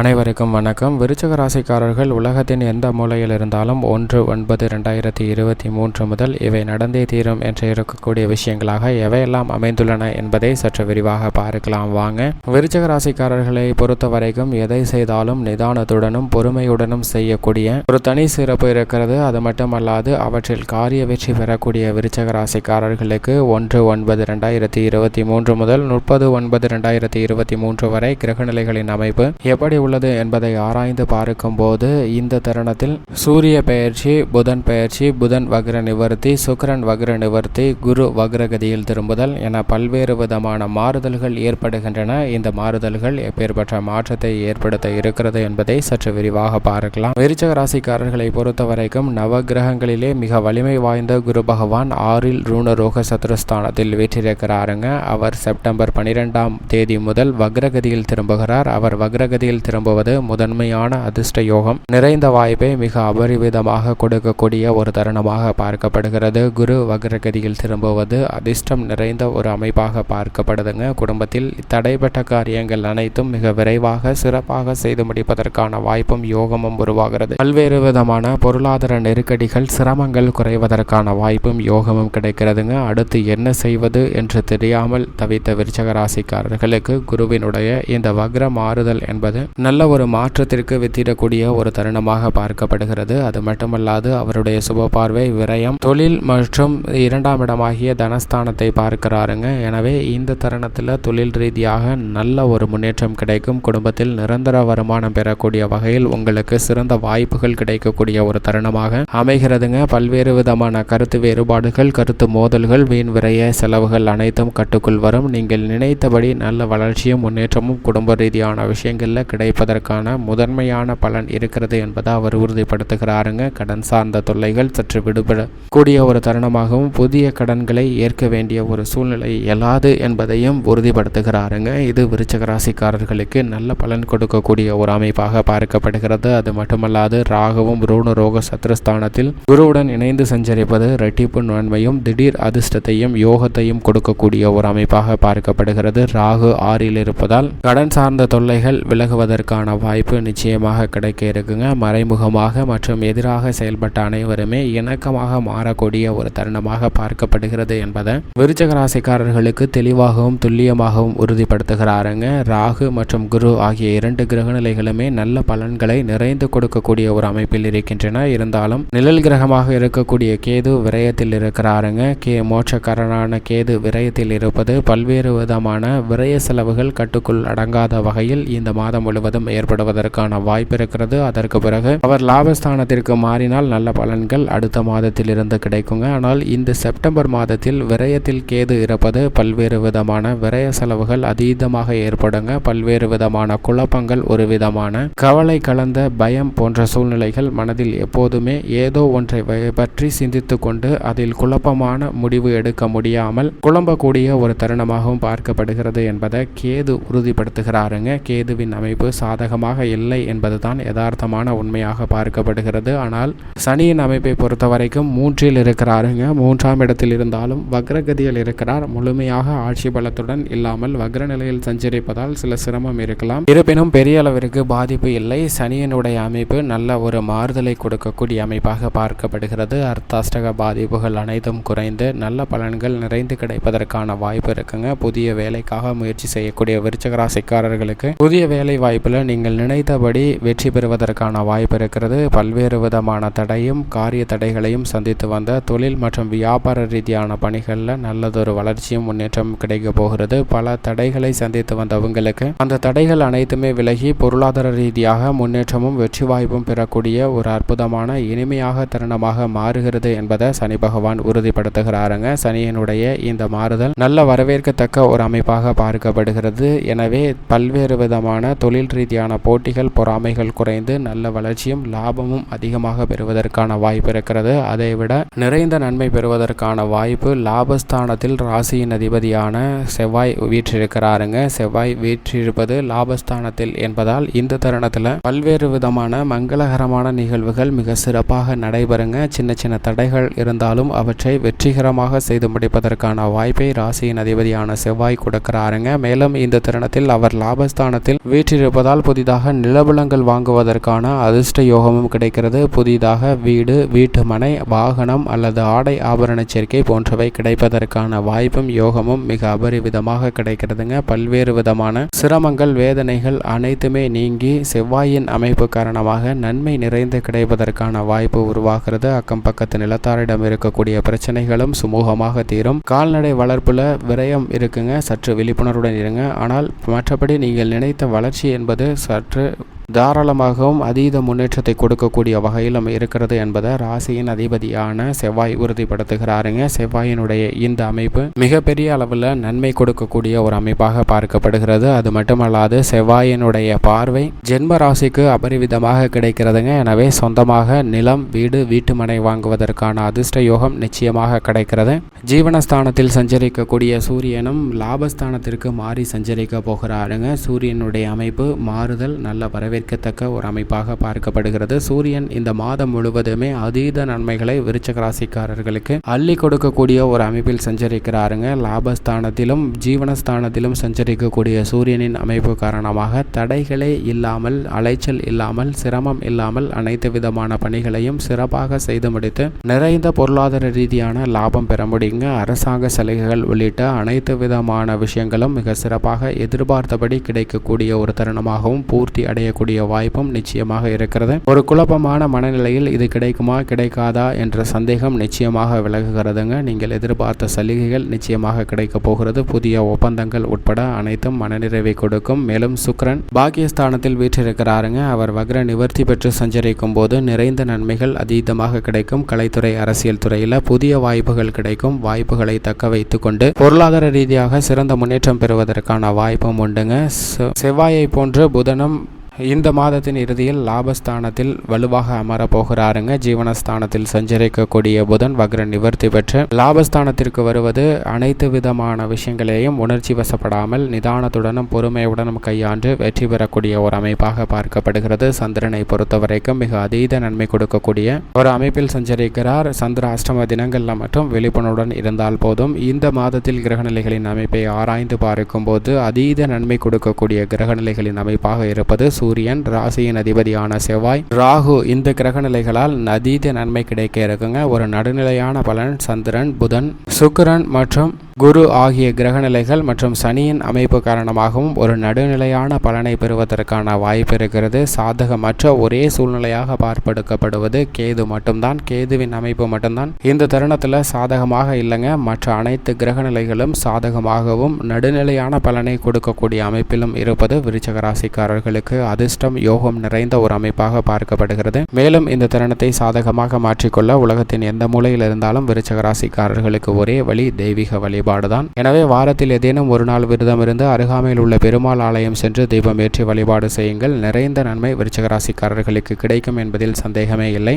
அனைவருக்கும் வணக்கம். விருச்சக ராசிக்காரர்கள் உலகத்தின் எந்த மூலையில் இருந்தாலும் ஒன்று ஒன்பது ரெண்டாயிரத்தி இருபத்தி மூன்று முதல் இவை நடந்தே தீரும் என்று இருக்கக்கூடிய விஷயங்களாக எவையெல்லாம் அமைந்துள்ளன என்பதை சற்று விரிவாக பார்க்கலாம். வாங்க. விருச்சக ராசிக்காரர்களை பொறுத்த வரைக்கும் எதை செய்தாலும் நிதானத்துடனும் பொறுமையுடனும் செய்யக்கூடிய ஒரு தனி சிறப்பு இருக்கிறது. அது மட்டுமல்லாது அவற்றில் காரிய வெற்றி பெறக்கூடிய விருச்சக ராசிக்காரர்களுக்கு ஒன்று ஒன்பது ரெண்டாயிரத்தி இருபத்தி மூன்று முதல் முப்பது ஒன்பது ரெண்டாயிரத்தி இருபத்தி மூன்று வரை கிரகநிலைகளின் அமைப்பு எப்படி உள்ளது என்பதை ஆராய்ந்து பார்க்கும்போது இந்த தருணத்தில் சூரிய பெயர்ச்சி புதன் பெயர்ச்சி புதன் வக்ர நிவர்த்தி சுக்கரன் வக்ர நிவர்த்தி குரு வக்ரகதியில் திரும்புதல் என பல்வேறு விதமான மாறுதல்கள் ஏற்படுகின்றன. இந்த மாறுதல்கள் எப்பேற்பட்ட மாற்றத்தை ஏற்படுத்த இருக்கிறது என்பதை சற்று விரிவாக பார்க்கலாம். விருச்சக ராசிக்காரர்களை பொறுத்த வரைக்கும் நவகிரகங்களிலே மிக வலிமை வாய்ந்த குரு பகவான் ஆறில் ரூணரோக சதுரஸ்தானத்தில் வீற்றிருக்கிறாருங்க. அவர் செப்டம்பர் பனிரெண்டாம் தேதி முதல் வக்ரகதியில் திரும்புகிறார். அவர் வக்ரகதியில் திரும்புவது முதன்மையான அதிர்ஷ்ட யோகம் நிறைந்த வாய்ப்பை மிக அபரிவிதமாக கொடுக்கக்கூடிய ஒரு தருணமாக பார்க்கப்படுகிறது. குரு வக்ரகதியில் திரும்புவது அதிர்ஷ்டம் நிறைந்த ஒரு அமைப்பாக பார்க்கப்படுதுங்க. குடும்பத்தில் தடைப்பட்ட காரியங்கள் அனைத்தும் மிக விரைவாக சிறப்பாக செய்து முடிப்பதற்கான வாய்ப்பும் யோகமும் உருவாகிறது. பல்வேறு விதமான பொருளாதார நெருக்கடிகள் சிரமங்கள் குறைவதற்கான வாய்ப்பும் யோகமும் கிடைக்கிறதுங்க. அடுத்து என்ன செய்வது என்று தெரியாமல் தவித்த விருச்சக ராசிக்காரர்களுக்கு குருவினுடைய இந்த வக்ர மாறுதல் என்பது நல்ல ஒரு மாற்றத்திற்கு வித்திடக்கூடிய ஒரு தருணமாக பார்க்கப்படுகிறது. அது மட்டுமல்லாது அவருடைய சுப பார்வை விரயம் தொழில் மற்றும் இரண்டாம் இடமாகிய தனஸ்தானத்தை பார்க்கிறாருங்க. எனவே இந்த தருணத்தில் தொழில் ரீதியாக நல்ல ஒரு முன்னேற்றம் கிடைக்கும். குடும்பத்தில் நிரந்தர வருமானம் பெறக்கூடிய வகையில் உங்களுக்கு சிறந்த வாய்ப்புகள் கிடைக்கக்கூடிய ஒரு தருணமாக அமைகிறதுங்க. பல்வேறு விதமான கருத்து வேறுபாடுகள் கருத்து மோதல்கள் வீண் விரைய செலவுகள் அனைத்தும் கட்டுக்குள் வரும். நீங்கள் நினைத்தபடி நல்ல வளர்ச்சியும் முன்னேற்றமும் குடும்ப ரீதியான விஷயங்களில் கிடைப்பதற்கான முதன்மையான பலன் இருக்கிறது என்பதை அவர் உறுதிப்படுத்துகிறாருங்க. கடன் சார்ந்த தொல்லைகள் சற்று விடுபடக்கூடிய ஒரு தருணமாகவும் புதிய கடன்களை ஏற்க வேண்டிய ஒரு சூழ்நிலை இயலாது என்பதையும் உறுதிப்படுத்துகிறாருங்க. இது விருச்சக ராசிக்காரர்களுக்கு நல்ல பலன் கொடுக்கக்கூடிய ஒரு அமைப்பாக பார்க்கப்படுகிறது. அது மட்டுமல்லாது ராகவும் ரூண ரோக சத்ருஸ்தானத்தில் குருவுடன் இணைந்து சஞ்சரிப்பது ரெட்டிப்பு நன்மையும் திடீர் அதிர்ஷ்டத்தையும் யோகத்தையும் கொடுக்கக்கூடிய ஒரு அமைப்பாக பார்க்கப்படுகிறது. ராகு ஆறில் இருப்பதால் கடன் சார்ந்த தொல்லைகள் விலகுவதற்கு செய்வதற்கான வாய்ப்பு நிச்சயமாக கிடைக்க இருக்குங்க. மறைமுகமாக மற்றும் எதிராக செயல்பட்ட அனைவருமே இணக்கமாக மாறக்கூடிய ஒரு தருணமாக பார்க்கப்படுகிறது என்பதை விருச்சக ராசிக்காரர்களுக்கு தெளிவாகவும் துல்லியமாகவும் உறுதிப்படுத்துகிறாருங்க. ராகு மற்றும் குரு ஆகிய இரண்டு கிரகநிலைகளுமே நல்ல பலன்களை நிறைந்து கொடுக்கக்கூடிய ஒரு அமைப்பில் இருக்கின்றன. இருந்தாலும் நிழல் கிரகமாக இருக்கக்கூடிய கேது விரயத்தில் இருக்கிறாருங்க. கே மோட்சக்காரனான கேது விரயத்தில் இருப்பது பல்வேறு விதமான விரய செலவுகள் கட்டுக்குள் அடங்காத வகையில் இந்த மாதம் முழுவதும் ஏற்படுவதற்கான வாய்ப்பு இருக்கிறது. அதற்கு பிறகு அவர் லாபஸ்தானத்திற்கு மாறினால் நல்ல பலன்கள் அடுத்த மாதத்தில் இருந்து கிடைக்குங்க. ஆனால் இந்த செப்டம்பர் மாதத்தில் விரயத்தில் கேது இருப்பது பல்வேறு விதமான விரய செலவுகள் அதீதமாக ஏற்படுங்க. பல்வேறு விதமான குழப்பங்கள் ஒரு விதமான கவலை கலந்த பயம் போன்ற சூழ்நிலைகள் மனதில் எப்போதுமே ஏதோ ஒன்றை பற்றி சிந்தித்து கொண்டு அதில் குழப்பமான முடிவு எடுக்க முடியாமல் குழம்பக்கூடிய ஒரு தருணமாகவும் பார்க்கப்படுகிறது என்பதை கேது உறுதிப்படுத்துகிறாருங்க. கேதுவின் அமைப்பு சாதகமாக இல்லை என்பதுதான் யதார்த்தமான உண்மையாக பார்க்கப்படுகிறது. ஆனால் சனியின் அமைப்பை பொறுத்த வரைக்கும் மூன்றில் இருக்கிறாருங்க. மூன்றாம் இடத்தில் இருந்தாலும் வக்ரகதியில் இருக்கிறார். முழுமையாக ஆட்சி பலத்துடன் இல்லாமல் வக்ர நிலையில் சஞ்சரிப்பதால் சில சிரமம் இருக்கலாம். இருப்பினும் பெரிய அளவிற்கு பாதிப்பு இல்லை. சனியனுடைய அமைப்பு நல்ல ஒரு மாறுதலை கொடுக்கக்கூடிய அமைப்பாக பார்க்கப்படுகிறது. அர்த்தாஷ்டக பாதிப்புகள் அனைத்தும் குறைந்து நல்ல பலன்கள் நிறைந்து கிடைப்பதற்கான வாய்ப்பு இருக்குங்க. புதிய வேலைக்காக முயற்சி செய்யக்கூடிய விருச்சக ராசிக்காரர்களுக்கு புதிய வேலை வாய்ப்பு வாய்ப்பில் நீங்கள் நினைத்தபடி வெற்றி பெறுவதற்கான வாய்ப்பு இருக்கிறது. பல்வேறு விதமான தடையும் காரிய தடைகளையும் சந்தித்து வந்த தொழில் மற்றும் வியாபார ரீதியான பணிகளில் நல்லதொரு வளர்ச்சியும் முன்னேற்றம் கிடைக்க போகிறது. பல தடைகளை சந்தித்து வந்தவங்களுக்கு அந்த தடைகள் அனைத்துமே விலகி பொருளாதார ரீதியாக முன்னேற்றமும் வெற்றி வாய்ப்பும் பெறக்கூடிய ஒரு அற்புதமான இனிமையாக தருணமாக மாறுகிறது என்பதை சனி பகவான் உறுதிப்படுத்துகிறாருங்க. சனியினுடைய இந்த மாறுதல் நல்ல வரவேற்கத்தக்க ஒரு அமைப்பாக பார்க்கப்படுகிறது. எனவே பல்வேறு விதமான தொழில் ரீதியான போட்டிகள் பொறாமைகள் குறைந்து நல்ல வளர்ச்சியும் லாபமும் அதிகமாக பெறுவதற்கான வாய்ப்பு இருக்கிறது. அதைவிட நிறைந்த நன்மை பெறுவதற்கான வாய்ப்பு லாபஸ்தானத்தில் ராசியின் அதிபதியான செவ்வாய் வீற்றிருக்கிறாருங்க. செவ்வாய் வீற்றிருப்பது லாபஸ்தானத்தில் என்பதால் இந்த தருணத்தில் பல்வேறு விதமான மங்களகரமான நிகழ்வுகள் மிக சிறப்பாக நடைபெறுங்க. சின்ன சின்ன தடைகள் இருந்தாலும் அவற்றை வெற்றிகரமாக செய்து முடிப்பதற்கான வாய்ப்பை ராசியின் அதிபதியான செவ்வாய் கொடுக்கிறாருங்க. மேலும் இந்த தருணத்தில் அவர் லாபஸ்தானத்தில் வீற்றிருப்பது இருப்பதால் புதிதாக நிலபலங்கள் வாங்குவதற்கான அதிர்ஷ்ட யோகமும் கிடைக்கிறது. புதிதாக வீடு வீட்டு மனை வாகனம் அல்லது ஆடை ஆபரண சேர்க்கை போன்றவை கிடைப்பதற்கான வாய்ப்பும் யோகமும் மிக அபரிவிதமாக கிடைக்கிறதுங்க. பல்வேறு விதமான சிரமங்கள் வேதனைகள் அனைத்துமே நீங்கி செவ்வாயின் அமைப்பு காரணமாக நன்மை நிறைந்து கிடைப்பதற்கான வாய்ப்பு உருவாகிறது. அக்கம் பக்கத்து நிலத்தாரிடம் இருக்கக்கூடிய பிரச்சனைகளும் சுமூகமாக தீரும். கால்நடை வளர்ப்புல விரயம் இருக்குங்க. சற்று விழிப்புணர்வுடன் இருங்க. ஆனால் மற்றபடி நீங்கள் நினைத்த வளர்ச்சி என்பது சற்று தாராளமாகவும் அதீத முன்னேற்றத்தை கொடுக்கக்கூடிய வகையிலும் இருக்கிறது என்பதை ராசியின் அதிபதியான செவ்வாய் உறுதிப்படுத்துகிறாருங்க. செவ்வாயினுடைய இந்த அமைப்பு மிகப்பெரிய அளவில் நன்மை கொடுக்கக்கூடிய ஒரு அமைப்பாக பார்க்கப்படுகிறது. அது மட்டுமல்லாது செவ்வாயினுடைய பார்வை ஜென்ம ராசிக்கு அபரிவிதமாக கிடைக்கிறதுங்க. எனவே சொந்தமாக நிலம் வீடு வீட்டு மனை வாங்குவதற்கான அதிர்ஷ்ட யோகம் நிச்சயமாக கிடைக்கிறது. ஜீவனஸ்தானத்தில் சஞ்சரிக்கக்கூடிய சூரியனும் லாபஸ்தானத்திற்கு மாறி சஞ்சரிக்க போகிறாருங்க. சூரியனுடைய அமைப்பு மாறுதல் நல்ல வரவேற்கத்தக்க ஒரு அமைப்பாக பார்க்கப்படுகிறது. சூரியன் இந்த மாதம் முழுவதுமே அதீத நன்மைகளை விருச்சக ராசிக்காரர்களுக்கு அள்ளி கொடுக்கக்கூடிய ஒரு அமைப்பில் சஞ்சரிக்கிறாருங்க. லாபஸ்தானத்திலும் ஜீவனஸ்தானத்திலும் சஞ்சரிக்கக்கூடிய சூரியனின் அமைப்பு காரணமாக தடைகளே இல்லாமல் அலைச்சல் இல்லாமல் சிரமம் இல்லாமல் அனைத்து விதமான பணிகளையும் சிறப்பாக செய்து முடித்து நிறைந்த பொருளாதார ரீதியான லாபம் பெற முடியுங்க. அரசாங்க சலுகைகள் உள்ளிட்ட அனைத்து விதமான விஷயங்களும் மிக சிறப்பாக எதிர்பார்த்தபடி கிடைக்கக்கூடிய ஒரு தருணமாகவும் பூர்த்தி அடையக்கூடிய வாய்ப்பும் நிச்சயமாக இருக்கிறது. ஒரு குழப்பமான மனநிலையில் இது கிடைக்குமா கிடைக்காதா என்ற சந்தேகம் நிச்சயமாக விலகுகிறதுங்க. நீங்கள் எதிர்பார்த்த சலுகைகள் நிச்சயமாக கிடைக்க போகிறது. புதிய ஒப்பந்தங்கள் உட்பட அனைத்தும் மனநிறைவை கொடுக்கும். மேலும் சுக்ரன் பாக்கியஸ்தானத்தில் வீற்றிருக்கிறாருங்க. அவர் வக்ர நிவர்த்தி பெற்று சஞ்சரிக்கும் போது நிறைந்த நன்மைகள் அதீதமாக கிடைக்கும். கலைத்துறை அரசியல் துறையில் புதிய வாய்ப்புகள் கிடைக்கும். வாய்ப்புகளை தக்க வைத்து கொண்டு பொருளாதார ரீதியாக சிறந்த முன்னேற்றம் பெறுவதற்கான வாய்ப்பும் உண்டுங்க. செவ்வாயை போன்று புதனம் இந்த மாதத்தின் இறுதியில் லாபஸ்தானத்தில் வலுவாக அமரப்போகிறாருங்க. ஜீவனஸ்தானத்தில் சஞ்சரிக்கக்கூடிய புதன் வக்ர நிவர்த்தி பெற்று லாபஸ்தானத்திற்கு வருவது அனைத்து விதமான விஷயங்களையும் உணர்ச்சி வசப்படாமல் நிதானத்துடனும் பொறுமையுடனும் கையாண்டு வெற்றி பெறக்கூடிய ஒரு அமைப்பாக பார்க்கப்படுகிறது. சந்திரனை பொறுத்தவரைக்கும் மிக அதீத நன்மை கொடுக்கக்கூடிய ஒரு அமைப்பில் சஞ்சரிக்கிறார். சந்திர அஷ்டம தினங்களில் மட்டும் விழிப்புணர்வுடன் இருந்தால் போதும். இந்த மாதத்தில் கிரகநிலைகளின் அமைப்பை ஆராய்ந்து பார்க்கும் போது அதீத நன்மை கொடுக்கக்கூடிய கிரகநிலைகளின் அமைப்பாக இருப்பது சூரியன் ராசியின் அதிபதியான செவ்வாய். ராகு இந்த கிரக நிலைகளால் அதீத நன்மை கிடைக்க இருக்குங்க ஒரு நடுநிலையான பலன் சந்திரன் புதன் சுக்கிரன் மற்றும் குரு ஆகிய கிரகநிலைகள் மற்றும் சனியின் அமைப்பு காரணமாகவும் ஒரு நடுநிலையான பலனை பெறுவதற்கான வாய்ப்பு இருக்கிறது. சாதகமற்ற ஒரே சூழ்நிலையாக பார்ப்பெடுக்கப்படுவது கேது மட்டும்தான். கேதுவின் அமைப்பு மட்டும்தான். இந்த தருணத்தில் சாதகமாக இல்லைங்க. மற்ற அனைத்து கிரகநிலைகளும் சாதகமாகவும் நடுநிலையான பலனை கொடுக்கக்கூடிய அமைப்பிலும் இருப்பது விருச்சக ராசிக்காரர்களுக்கு அதிர்ஷ்டம் யோகம் நிறைந்த ஒரு அமைப்பாக பார்க்கப்படுகிறது. மேலும் இந்த தருணத்தை சாதகமாக மாற்றிக்கொள்ள உலகத்தின் எந்த மூலையில் இருந்தாலும் விருச்சக ராசிக்காரர்களுக்கு ஒரே வழி தெய்வீக வழி வழிபாடுதான். எனவே வாரத்தில் ஏதேனும் ஒரு நாள் விரதம் இருந்து அருகாமையில் உள்ள பெருமாள் ஆலயம் சென்று தீபம் ஏற்றி வழிபாடு செய்யுங்கள். நிறைந்த நன்மை விருச்சகராசிக்காரர்களுக்கு கிடைக்கும் என்பதில் சந்தேகமே இல்லை.